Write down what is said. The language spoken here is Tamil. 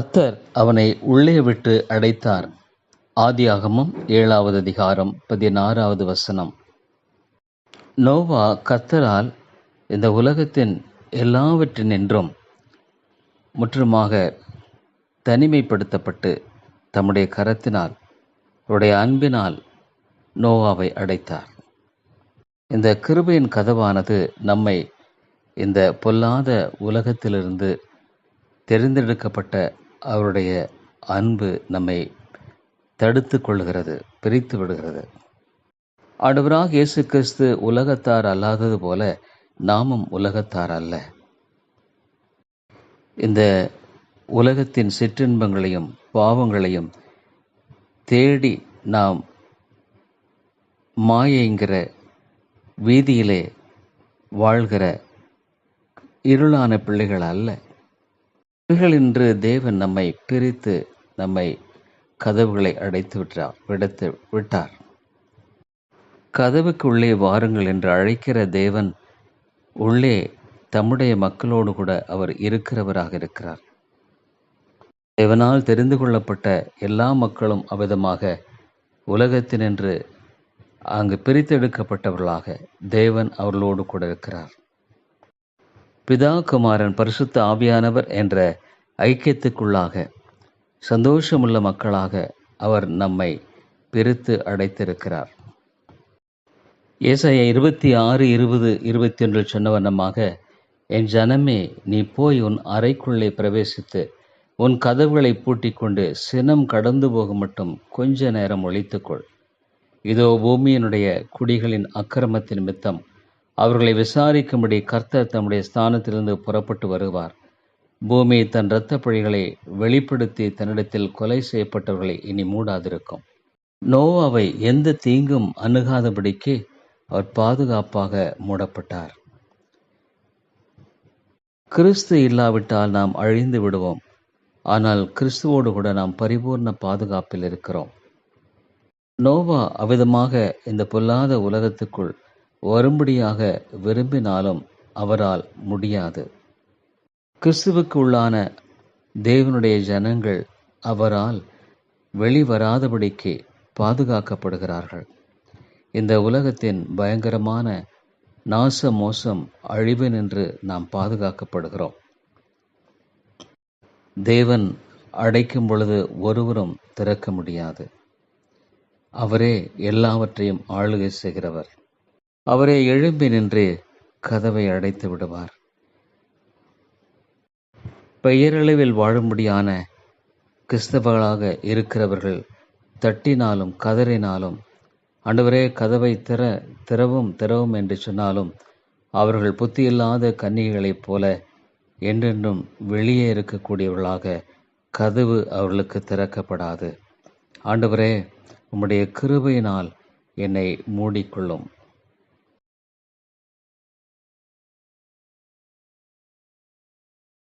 கர்த்தர் அவனை உள்ளே விட்டு அடைத்தார். ஆதியாகமும் ஏழாவது அதிகாரம் பதினாறாவது வசனம். நோவா கர்த்தரால் இந்த உலகத்தின் எல்லாவற்றினின்றும் முற்றுமாக தனிமைப்படுத்தப்பட்டு தம்முடைய கரத்தினால் அவருடைய அன்பினால் நோவாவை அடைத்தார். இந்த கிருபையின் கதவானது நம்மை இந்த பொல்லாத உலகத்திலிருந்து தெரிந்தெடுக்கப்பட்ட அவருடைய அன்பு நம்மை தடுத்து கொள்கிறது பிரித்து விடுகிறது. ஆண்டவராக இயேசு கிறிஸ்து உலகத்தார் அல்லாதது போல நாமும் உலகத்தார் அல்ல. இந்த உலகத்தின் சிற்றின்பங்களையும் பாவங்களையும் தேடி நாம் மாயைங்கிற வீதியிலே வாழ்கிற இருளான பிள்ளைகள் அல்ல. பிள்ளைகள் என்று தேவன் நம்மை பிரித்து நம்மை கதவுகளை அடைத்து விட்டார் விடுத்து விட்டார். கதவுக்கு உள்ளே வாருங்கள் என்று அழைக்கிற தேவன் உள்ளே தம்முடைய மக்களோடு கூட அவர் இருக்கிறவராக இருக்கிறார். தேவனால் தெரிந்து கொள்ளப்பட்ட எல்லா மக்களும் அவ்விதமாக உலகத்தினின்று அங்கு பிரித்தெடுக்கப்பட்டவர்களாக தேவன் அவர்களோடு கூட இருக்கிறார். பிதா குமாரன் பரிசுத்த ஆவியானவர் என்ற ஐக்கியத்துக்குள்ளாக சந்தோஷமுள்ள மக்களாக அவர் நம்மை பிரித்து அடைத்திருக்கிறார். ஏசையை இருபத்தி ஆறு இருபது இருபத்தி ஒன்றில் சொன்ன வண்ணமாக என் ஜனமே நீ போய் உன் அறைக்குள்ளே பிரவேசித்து உன் கதவுகளை பூட்டிக் கொண்டு சினம் கடந்து போக மட்டும் கொஞ்ச நேரம் ஒழித்துக்கொள். இதோ பூமியினுடைய குடிகளின் அக்கிரமத்தின் நிமித்தம் அவர்களை விசாரிக்கும்படி கர்த்தர் தம்முடைய ஸ்தானத்திலிருந்து புறப்பட்டு வருவார். பூமி தன் இரத்த பழிகளை வெளிப்படுத்தி தன்னிடத்தில் கொலை செய்யப்பட்டவர்களை இனி மூடாதிருக்கும். நோவாவை எந்த தீங்கும் அணுகாதபடிக்கு அவர் பாதுகாப்பாக மூடப்பட்டார். கிறிஸ்து இல்லாவிட்டால் நாம் அழிந்து விடுவோம். ஆனால் கிறிஸ்துவோடு கூட நாம் பரிபூர்ண பாதுகாப்பில் இருக்கிறோம். நோவா அவ்விதமாக இந்த பொல்லாத உலகத்துக்குள் வரும்படியாக விரும்பினாலும் அவரால் முடியாது. கிறிஸ்துவுக்கு உள்ளான தேவனுடைய ஜனங்கள் அவரால் வெளிவராதபடிக்கு பாதுகாக்கப்படுகிறார்கள். இந்த உலகத்தின் பயங்கரமான நாச மோசம் அழிவு நின்று நாம் பாதுகாக்கப்படுகிறோம். தேவன் அடைக்கும் பொழுது ஒருவரும் திறக்க முடியாது. அவரே எல்லாவற்றையும் ஆளுகை செய்கிறவர். அவரே எழும்பி நின்று கதவை அடைத்து விடுவார். பெயரளவில் வாழும்படியான கிறிஸ்தவர்களாக இருக்கிறவர்கள் தட்டினாலும் கதறினாலும் ஆண்டவரே கதவை திற திறவும் திறவும் என்று சொன்னாலும் அவர்கள் புத்தியில்லாத கன்னிகளைப் போல என்றென்றும் வெளியே இருக்கக்கூடியவர்களாக கதவு அவர்களுக்கு திறக்கப்படாது. ஆண்டவரே உம்முடைய கிருபையினால் என்னை மூடிக்கொள்ளும்.